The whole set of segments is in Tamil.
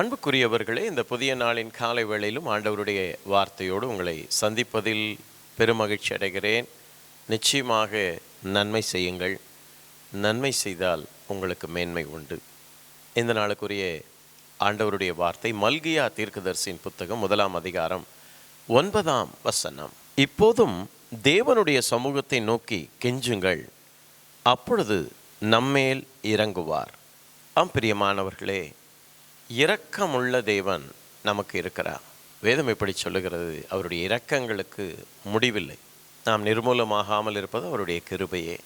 அன்புக்குரியவர்களே இந்த புதிய நாளின் காலை வேளையிலும் ஆண்டவருடைய வார்த்தையோடு உங்களை சந்திப்பதில் பெருமகிழ்ச்சி அடைகிறேன். நிச்சயமாக நன்மை செய்யுங்கள். நன்மை செய்தால் உங்களுக்கு மேன்மை உண்டு. இந்த நாளுக்குரிய ஆண்டவருடைய வார்த்தை மல்கியா தீர்க்கதரிசியின் புத்தகம் முதலாம் அதிகாரம் ஒன்பதாம் வசனம். இப்போதும் தேவனுடைய சமூகத்தை நோக்கி கெஞ்சுங்கள். அப்பொழுது நம்மேல் இறங்குவார். ஆம் பிரியமானவர்களே இரக்கமுள்ள தேவன் நமக்கு இருக்கிறார். வேதம் எப்படி சொல்லுகிறது? அவருடைய இரக்கங்களுக்கு முடிவில்லை. நாம் நிர்மூலமாகாமல் இருப்பது அவருடைய கிருபையே.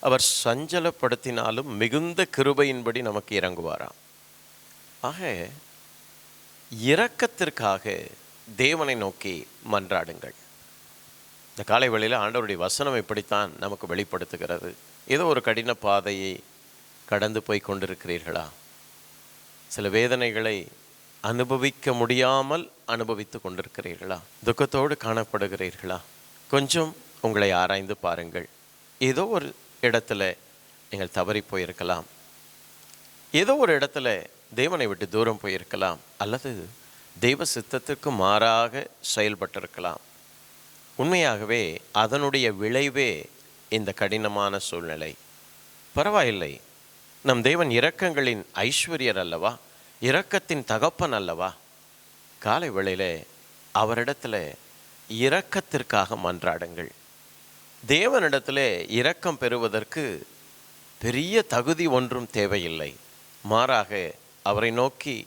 அவர் சஞ்சலப்படுத்தினாலும் மிகுந்த கிருபையின்படி நமக்கு இறங்குவாராம். ஆக இரக்கத்திற்காக தேவனை நோக்கி மன்றாடுங்கள். இந்த காலை வேளையில் ஆண்டவருடைய வசனம் இப்படித்தான் நமக்கு வெளிப்படுத்துகிறது. ஏதோ ஒரு கடின பாதையை கடந்து போய் கொண்டிருக்கிறீர்களா? சில வேதனைகளை அனுபவிக்க முடியாமல் அனுபவித்து கொண்டிருக்கிறீர்களா? துக்கத்தோடு காணப்படுகிறீர்களா? கொஞ்சம் உங்களை ஆராய்ந்து பாருங்கள். ஏதோ ஒரு இடத்துல நீங்கள் தவறி போயிருக்கலாம். ஏதோ ஒரு இடத்துல தேவனை விட்டு தூரம் போயிருக்கலாம். அல்லது தெய்வ சித்தத்திற்கு மாறாக செயல்பட்டிருக்கலாம். உண்மையாகவே அதனுடைய விளைவே இந்த கடினமான சூழ்நிலை. பரவாயில்லை. நம் தேவன் இரக்கங்களின் ஐஸ்வர்யர் அல்லவா? இரக்கத்தின் தகப்பன் அல்லவா? காலை வேளையிலே அவரிடத்துல இரக்கத்திற்காக மன்றாடுங்கள். தேவனிடத்தில் இரக்கம் பெறுவதற்கு பெரிய தகுதி ஒன்றும் தேவையில்லை. மாறாக அவரை நோக்கி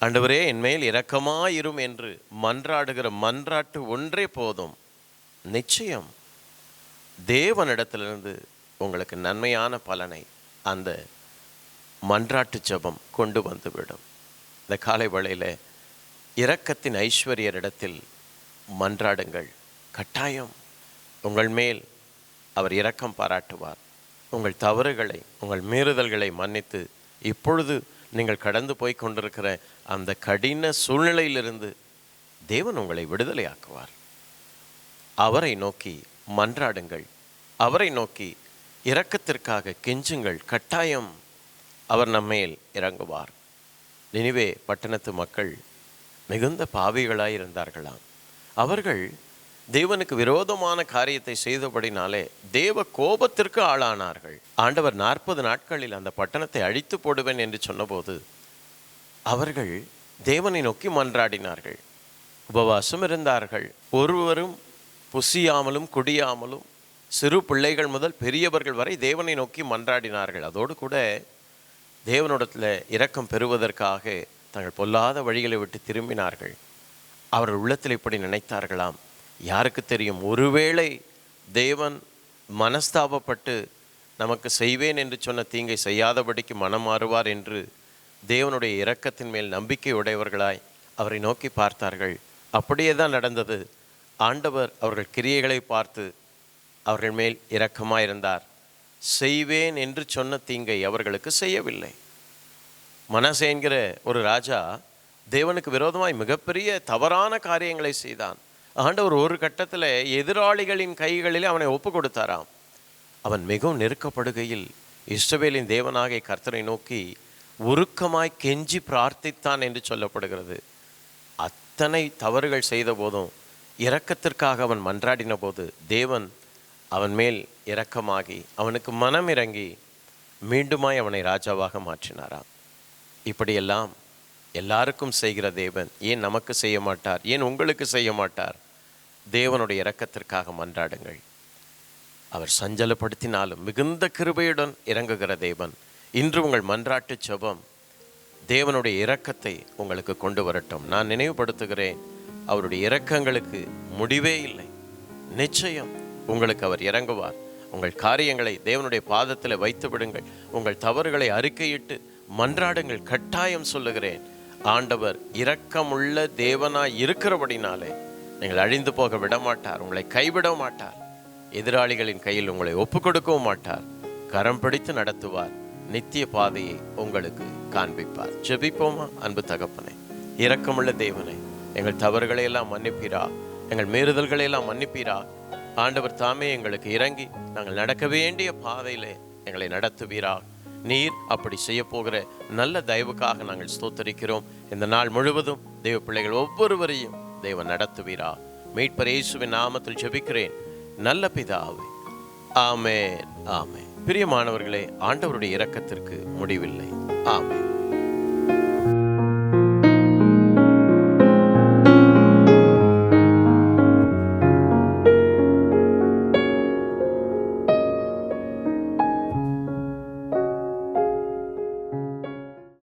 ஆண்டவரே என்மேல் இரக்கமாயிரும் என்று மன்றாடுகிற மன்றாட்டு ஒன்றே போதும். நிச்சயம் தேவனிடத்திலிருந்து உங்களுக்கு நன்மையான பலனை அந்த மன்றாட்டு ஜெபம் கொண்டு வந்துவிடும். இந்த காலை வேளையில் இரக்கத்தின் ஐஸ்வர்யரிடத்தில் மன்றாடுங்கள். கட்டாயம் உங்கள் மேல் அவர் இரக்கம் பாராட்டுவார். உங்கள் தவறுகளை உங்கள் மீறுதல்களை மன்னித்து இப்பொழுது நீங்கள் கடந்து போய் கொண்டிருக்கிற அந்த கடின சூழ்நிலையிலிருந்து தேவன் உங்களை விடுதலையாக்குவார். அவரை நோக்கி மன்றாடுங்கள். அவரை நோக்கி இரக்கத்திற்காக கெஞ்சுங்கள் கட்டாயம் அவர் நம்மேல் இறங்குவார். நினைவே பட்டணத்து மக்கள் மிகுந்த பாவிகளாய் இருந்தார்களாம். அவர்கள் தேவனுக்கு விரோதமான காரியத்தை செய்தபடினாலே தேவ கோபத்திற்கு ஆளானார்கள். ஆண்டவர் நாற்பது நாட்களில் அந்த பட்டணத்தை அழித்து போடுவேன் என்று சொன்னபோது அவர்கள் தேவனை நோக்கி மன்றாடினார்கள். உபவாசம் இருந்தார்கள். ஒருவரும் புசியாமலும் குடியாமலும் சிறு பிள்ளைகள் முதல் பெரியவர்கள் வரை தேவனை நோக்கி மன்றாடினார்கள். அதோடு கூட தேவனிடத்தில் இரக்கம் பெறுவதற்காக தங்கள் பொல்லாத வழிகளை விட்டு திரும்பினார்கள். அவர்கள் உள்ளத்தில் இப்படி நினைத்தார்களாம். யாருக்கு தெரியும்? ஒருவேளை தேவன் மனஸ்தாபப்பட்டு நமக்கு செய்வேன் என்று சொன்ன தீங்கை செய்யாதபடிக்கு மனம் மாறுவார் என்று தேவனுடைய இரக்கத்தின் மேல் நம்பிக்கை உடையவர்களாய் அவரை நோக்கி பார்த்தார்கள். அப்படியே தான் நடந்தது. ஆண்டவர் அவர்கள் கிரியைகளை பார்த்து அவர்கள் மேல் இரக்கமாயிருந்தார். செய்வேன் என்று சொன்ன தீங்கை அவர்களுக்கு செய்யவில்லை. மனசே என்கிற ஒரு ராஜா தேவனுக்கு விரோதமாய் மிகப்பெரிய தவறான காரியங்களை செய்தான். ஆண்டவர் ஒரு கட்டத்தில் எதிராளிகளின் கைகளில் அவனை ஒப்பு கொடுத்தாராம். அவன் மிகவும் நெருக்கப்படுகையில் இஸ்ரவேலின் தேவனாகிய கர்த்தரை நோக்கி உருக்கமாய் கெஞ்சி பிரார்த்தித்தான் என்று சொல்லப்படுகிறது. அத்தனை தவறுகள் செய்த போதும் இரக்கத்திற்காக அவன் மன்றாடின போது தேவன் அவன் மேல் இரக்கமாகி அவனுக்கு மனம் இறங்கி மீண்டுமாய் அவனை ராஜாவாக மாற்றினாராம். இப்படியெல்லாம் எல்லாருக்கும் செய்கிற தேவன் ஏன் நமக்கு செய்ய மாட்டார்? ஏன் உங்களுக்கு செய்ய மாட்டார்? தேவனுடைய இரக்கத்திற்காக மன்றாடுங்கள். அவர் சஞ்சலப்படுத்தினாலும் மிகுந்த கிருபையுடன் இறங்குகிற தேவன் இன்று உங்கள் மன்றாட்டு செபம் தேவனுடைய இரக்கத்தை உங்களுக்கு கொண்டு வரட்டும். நான் நினைவுபடுத்துகிறேன் அவருடைய இரக்கங்களுக்கு முடிவே இல்லை. நிச்சயம் உங்களுக்கு அவர் இறங்குவார். உங்கள் காரியங்களை தேவனுடைய பாதத்தில் வைத்து விடுங்கள். உங்கள் தவறுகளை அறிக்கையிட்டு மன்றாடுங்கள். கட்டாயம் சொல்லுகிறேன். ஆண்டவர் இரக்கமுள்ள தேவனாய் இருக்கிறபடினாலே நீங்கள் அழிந்து போக விட மாட்டார் உங்களை கைவிட மாட்டார். எதிராளிகளின் கையில் உங்களை ஒப்பு கொடுக்கவும் மாட்டார். கரம் பிடித்து நடத்துவார். நித்திய பாதையை உங்களுக்கு காண்பிப்பார். ஜெபிப்போமா? அன்பு தகப்பனே இரக்கமுள்ள தேவனே எங்கள் தவறுகளை எல்லாம் மன்னிப்பீரா? எங்கள் மீறுதல்களை எல்லாம் மன்னிப்பீரா? ஆண்டவர் தாமே எங்களுக்கு இறங்கி நாங்கள் நடக்க வேண்டிய பாதையிலே எங்களை நடத்துவீரா நீர் அப்படி செய்ய போகிற நல்ல தயவுக்காக நாங்கள் ஸ்தோத்தரிக்கிறோம். இந்த நாள் முழுவதும் தெய்வ பிள்ளைகள் ஒவ்வொருவரையும் தெய்வம் நடத்துவீரா மீட்பர் இயேசுவின் நாமத்தில் ஜெபிக்கிறேன். நல்ல பிதாவே. ஆமேன் ஆமே பிரியமானவர்களே ஆண்டவருடைய இரக்கத்திற்கு முடிவில்லை. ஆமென்.